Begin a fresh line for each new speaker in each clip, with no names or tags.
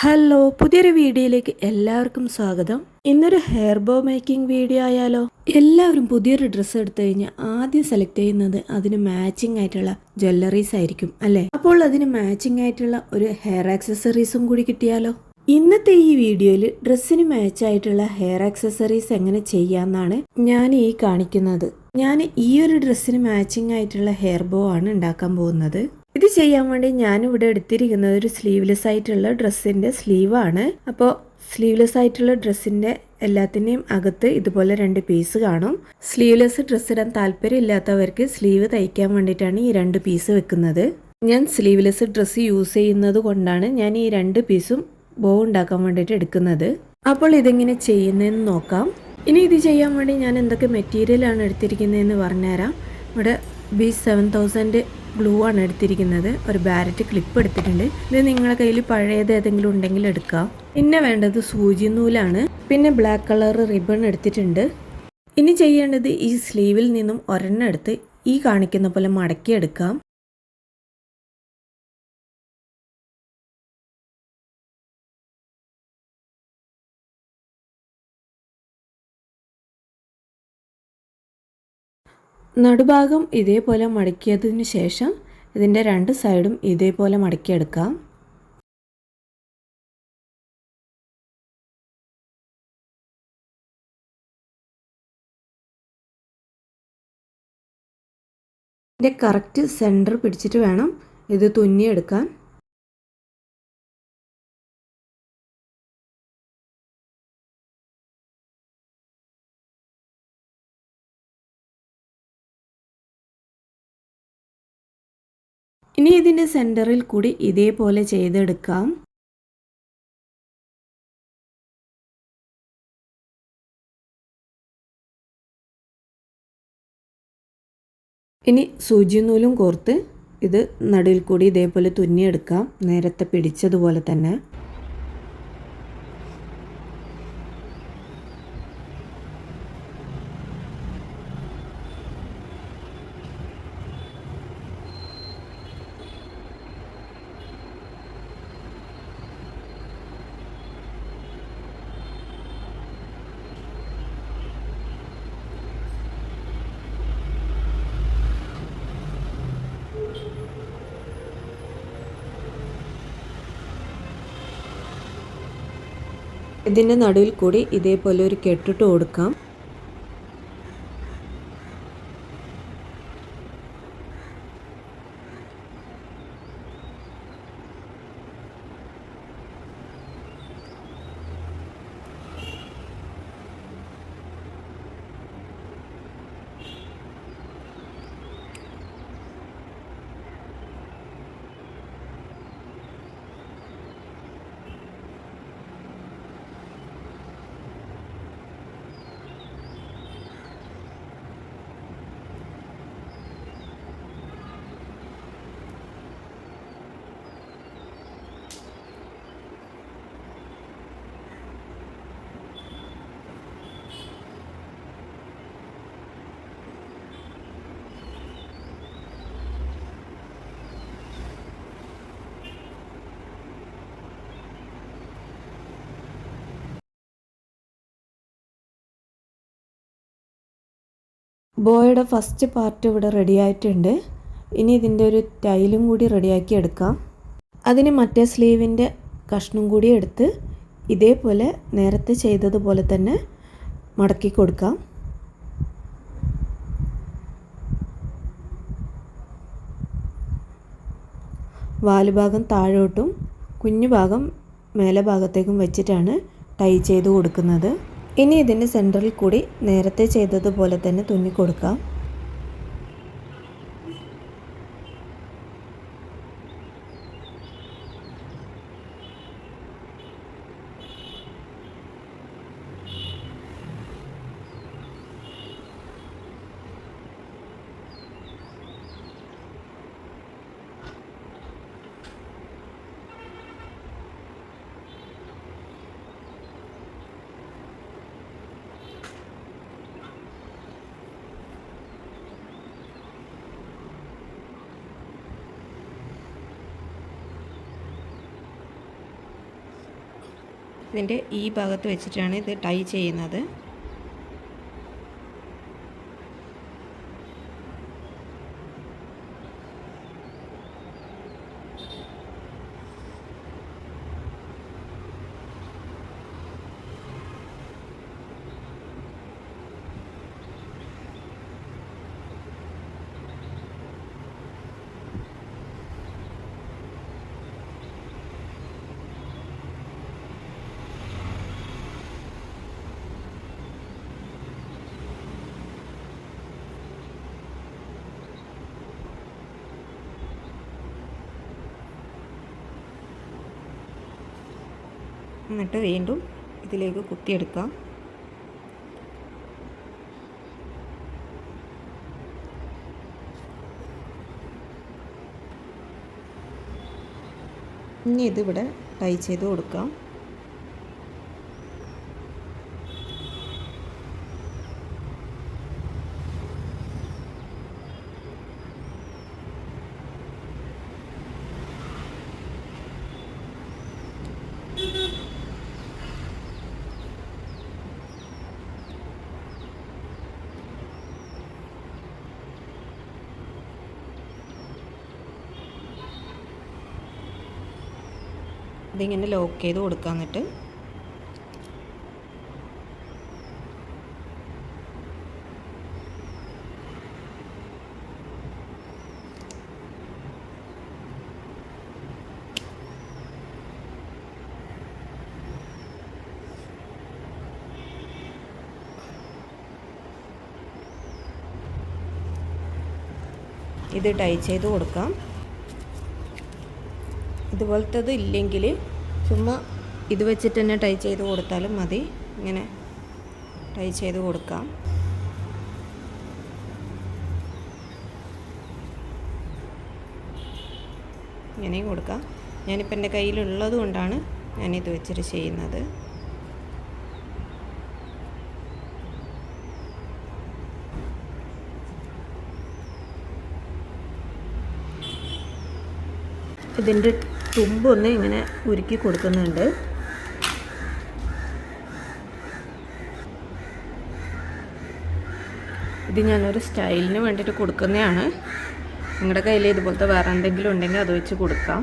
hello പുതിയൊരു വീഡിയോയിലേക്ക് എല്ലാവർക്കും സ്വാഗതം ഇന്നൊരു ഹെയർ ബോ മേക്കിംഗ് വീഡിയോ ആയാലോ എല്ലാവരും പുതിയൊരു ഡ്രസ്സ് എടുത്തു കഴിഞ്ഞാൽ ആദ്യം സെലക്ട് ചെയ്യുന്നത് അതിന് മാച്ചിങ് ആയിട്ടുള്ള ജ്വല്ലറീസ് ആയിരിക്കും അല്ലേ അപ്പോൾ അതിന് മാച്ചിങ് ആയിട്ടുള്ള ഒരു ഹെയർ ആക്സസറീസും കൂടി കിട്ടിയാലോ ഇന്നത്തെ ഈ വീഡിയോയിൽ ഡ്രസ്സിന് മാച്ചായിട്ടുള്ള ഹെയർ ആക്സസറീസ് എങ്ങനെ ചെയ്യാമെന്നാണ് ഞാൻ ഈ കാണിക്കുന്നത് ഞാൻ ഈ ഒരു ഡ്രസ്സിന് മാച്ചിങ് ആയിട്ടുള്ള ഹെയർ ബോ ആണ് ഉണ്ടാക്കാൻ പോകുന്നത് ഇത് ചെയ്യാൻ വേണ്ടി ഞാനിവിടെ എടുത്തിരിക്കുന്നത് ഒരു സ്ലീവ്ലെസ് ആയിട്ടുള്ള ഡ്രസ്സിൻ്റെ സ്ലീവാണ് അപ്പോൾ സ്ലീവ്ലെസ് ആയിട്ടുള്ള ഡ്രസ്സിൻ്റെ എല്ലാത്തിൻ്റെയും അകത്ത് ഇതുപോലെ രണ്ട് പീസ് കാണും സ്ലീവ്ലെസ് ഡ്രസ്സ് ഇടാൻ താല്പര്യമില്ലാത്തവർക്ക് സ്ലീവ് തയ്ക്കാൻ വേണ്ടിയിട്ടാണ് ഈ രണ്ട് പീസ് വെക്കുന്നത് ഞാൻ സ്ലീവ്ലെസ് ഡ്രസ്സ് യൂസ് ചെയ്യുന്നത് കൊണ്ടാണ് ഞാൻ ഈ രണ്ട് പീസും ബോ ഉണ്ടാക്കാൻ വേണ്ടിയിട്ട് എടുക്കുന്നത് അപ്പോൾ ഇതെങ്ങനെ ചെയ്യുന്നതെന്ന് നോക്കാം ഇനി ഇത് ചെയ്യാൻ വേണ്ടി ഞാൻ എന്തൊക്കെ മെറ്റീരിയലാണ് എടുത്തിരിക്കുന്നതെന്ന് പറഞ്ഞുതരാം ഇവിടെ ബി സെവൻ തൗസൻഡ് ഗ്ലൂ ആണ് എടുത്തിരിക്കുന്നത് ഒരു ബാരറ്റ് ക്ലിപ്പ് എടുത്തിട്ടുണ്ട് ഇത് നിങ്ങളുടെ കയ്യിൽ പഴയത് ഏതെങ്കിലും ഉണ്ടെങ്കിൽ എടുക്കാം പിന്നെ വേണ്ടത് സൂചി നൂലാണ് പിന്നെ ബ്ലാക്ക് കളർ റിബൺ എടുത്തിട്ടുണ്ട് ഇനി ചെയ്യേണ്ടത് ഈ സ്ലീവിൽ നിന്നും ഒരെണ്ണം എടുത്ത് ഈ കാണിക്കുന്ന പോലെ മടക്കിയെടുക്കാം നടുഭാഗം ഇതേപോലെ മടക്കിയതിന് ശേഷം ഇതിൻ്റെ രണ്ട് സൈഡും ഇതേപോലെ മടക്കിയെടുക്കാം ഇതിൻ്റെ കറക്റ്റ് സെൻറ്റർ പിടിച്ചിട്ട് വേണം ഇത് തുന്നിയെടുക്കാൻ ഇനി ഇതിൻ്റെ സെൻറ്ററിൽ കൂടി ഇതേപോലെ ചെയ്തെടുക്കാം ഇനി സൂചി നൂലും കോർത്ത് ഇത് നടുവിൽ കൂടി ഇതേപോലെ തുന്നിയെടുക്കാം നേരത്തെ പിടിച്ചതുപോലെ തന്നെ ഇതിൻ്റെ നടുവിൽ കൂടി ഇതേപോലെ ഒരു കെട്ടിട്ട് കൊടുക്കാം ബോയുടെ ഫസ്റ്റ് പാർട്ട് ഇവിടെ റെഡിയായിട്ടുണ്ട് ഇനി ഇതിൻ്റെ ഒരു ടൈലും കൂടി റെഡിയാക്കി എടുക്കാം അതിന് മറ്റേ സ്ലീവിൻ്റെ കഷ്ണം കൂടി എടുത്ത് ഇതേപോലെ നേരത്തെ ചെയ്തതുപോലെ തന്നെ മടക്കി കൊടുക്കാം വാലുഭാഗം താഴോട്ടും കുഞ്ഞു ഭാഗം മേലെ ഭാഗത്തേക്കും വെച്ചിട്ടാണ് ടൈ ചെയ്ത് കൊടുക്കുന്നത് ഇനി ഇതിൻ്റെ സെൻറ്ററിൽ കൂടി നേരത്തെ ചെയ്തതുപോലെ തന്നെ തുന്നി ഇതിൻ്റെ ഈ ഭാഗത്ത് വെച്ചിട്ടാണ് ഇത് ടൈ ചെയ്യുന്നത് എന്നിട്ട് വീണ്ടും ഇതിലേക്ക് കുത്തിയെടുക്കാം ഇനി ഇതിവിടെ ടൈ ചെയ്ത് കൊടുക്കാം ഇതിങ്ങനെ ലോക്ക് ചെയ്ത് കൊടുക്കുക എന്നിട്ട് ഇത് ടൈ ചെയ്ത് കൊടുക്കാം ഇതുപോലത്തത് ഇല്ലെങ്കിൽ ചുമ്മാ ഇത് വെച്ചിട്ട് തന്നെ ടൈ ചെയ്ത് കൊടുത്താലും മതി ഇങ്ങനെ ടൈ ചെയ്ത് കൊടുക്കാം ഇങ്ങനെയും കൊടുക്കാം ഞാനിപ്പോൾ എൻ്റെ കയ്യിലുള്ളത് കൊണ്ടാണ് ഞാനിത് വെച്ചിട്ട് ചെയ്യുന്നത് ഇതിൻ്റെ തുമ്പൊന്ന് ഇങ്ങനെ ഉരുക്കി കൊടുക്കുന്നുണ്ട് ഇത് ഞാനൊരു സ്റ്റൈലിന് വേണ്ടിയിട്ട് കൊടുക്കുന്നതാണ് നിങ്ങളുടെ കയ്യിൽ ഇതുപോലത്തെ വേറെ എന്തെങ്കിലും ഉണ്ടെങ്കിൽ അത് വെച്ച് കൊടുക്കാം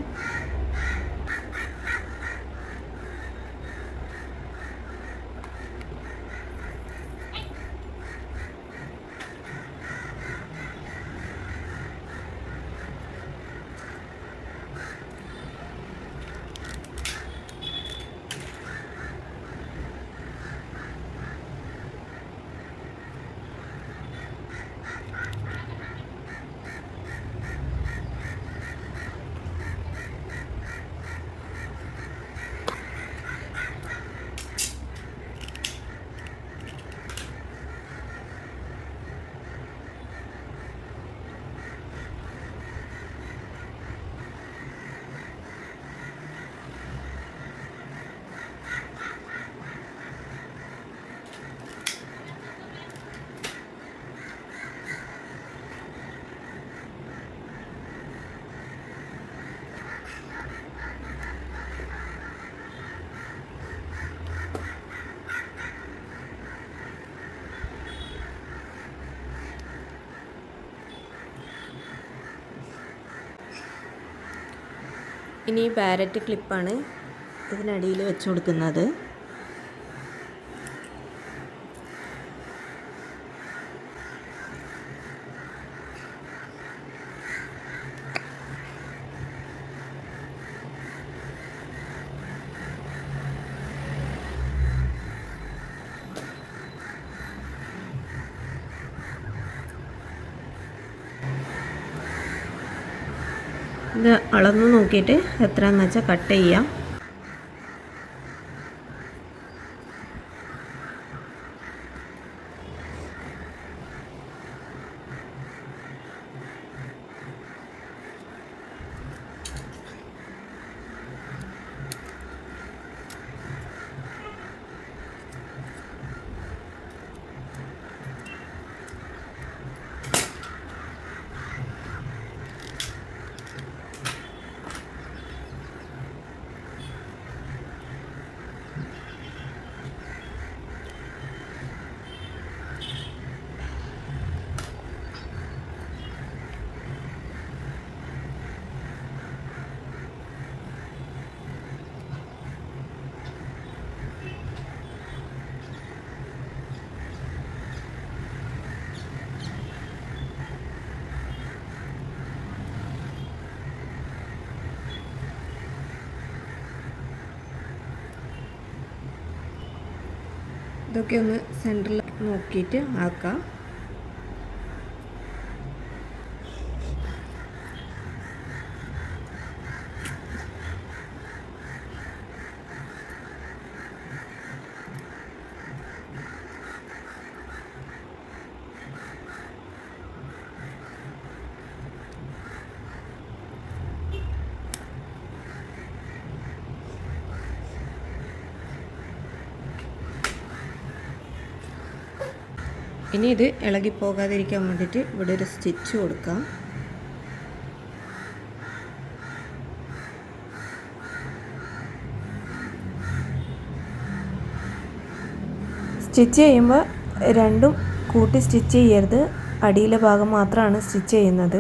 ഇനി ഈ പാരറ്റ് ക്ലിപ്പാണ് ഇതിനടിയിൽ വെച്ച് കൊടുക്കുന്നത് ഇത് അളന്ന് നോക്കിയിട്ട് എത്രയെന്ന് വെച്ചാൽ കട്ട് ചെയ്യാം ഇതൊക്കെ ഒന്ന് സെൻറ്ററിൽ നോക്കിയിട്ട് ആക്കാം ഇനി ഇത് ഇളകി പോകാതിരിക്കാൻ വേണ്ടിയിട്ട് ഇവിടെ ഒരു സ്റ്റിച്ച് കൊടുക്കാം സ്റ്റിച്ച് ചെയ്യുമ്പോൾ രണ്ടും കൂട്ടി സ്റ്റിച്ച് ചെയ്യരുത് അടിയിലെ ഭാഗം മാത്രമാണ് സ്റ്റിച്ച് ചെയ്യുന്നത്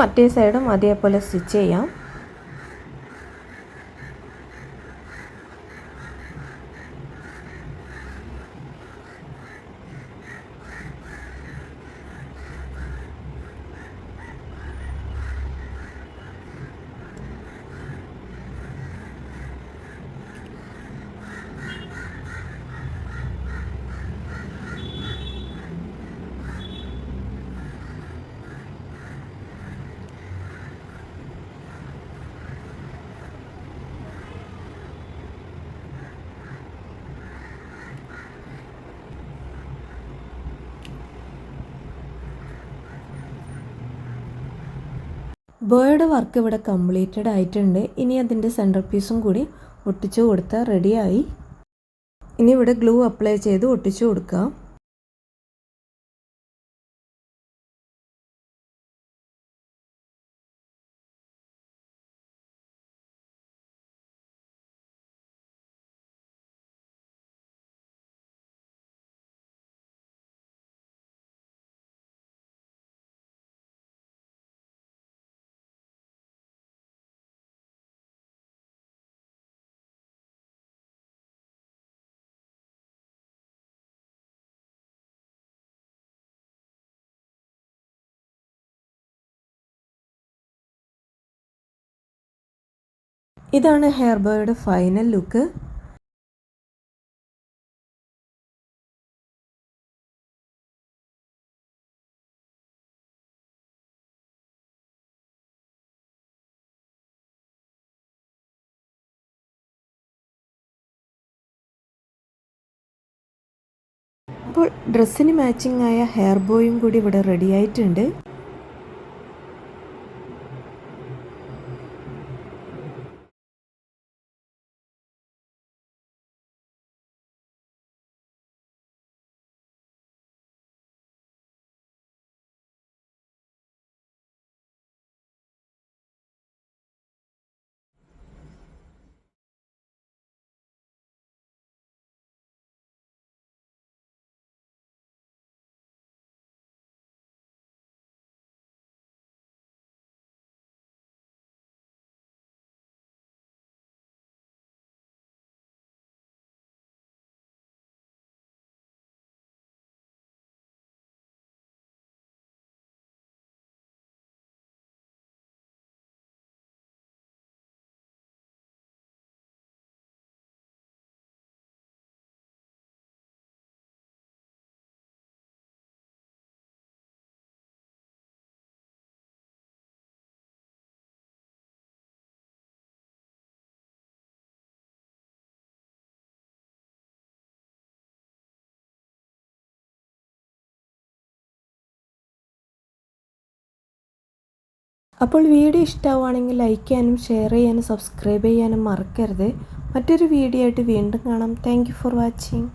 മറ്റേ സൈഡും അതേപോലെ സ്റ്റിച്ച് ചെയ്യാം ബേർഡ് വർക്ക് ഇവിടെ കംപ്ലീറ്റഡ് ആയിട്ടുണ്ട് ഇനി അതിൻ്റെ സെൻറ്റർ പീസും കൂടി ഒട്ടിച്ചു കൊടുത്താൽ റെഡിയായി ഇനി ഇവിടെ ഗ്ലൂ അപ്ലൈ ചെയ്ത് ഒട്ടിച്ചു കൊടുക്കാം ഇതാണ് ഹെയർ ബോയുടെ ഫൈനൽ ലുക്ക് അപ്പോൾ ഡ്രസ്സിന് മാച്ചിങ് ആയ ഹെയർ ബോയും കൂടി ഇവിടെ റെഡി ആയിട്ടുണ്ട് അപ്പോൾ വീഡിയോ ഇഷ്ടമാവുകയാണെങ്കിൽ ലൈക്ക് ചെയ്യാനും ഷെയർ ചെയ്യാനും സബ്സ്ക്രൈബ് ചെയ്യാനും മറക്കരുത് മറ്റൊരു വീഡിയോ ആയിട്ട് വീണ്ടും കാണാം താങ്ക് ഫോർ വാച്ചിങ്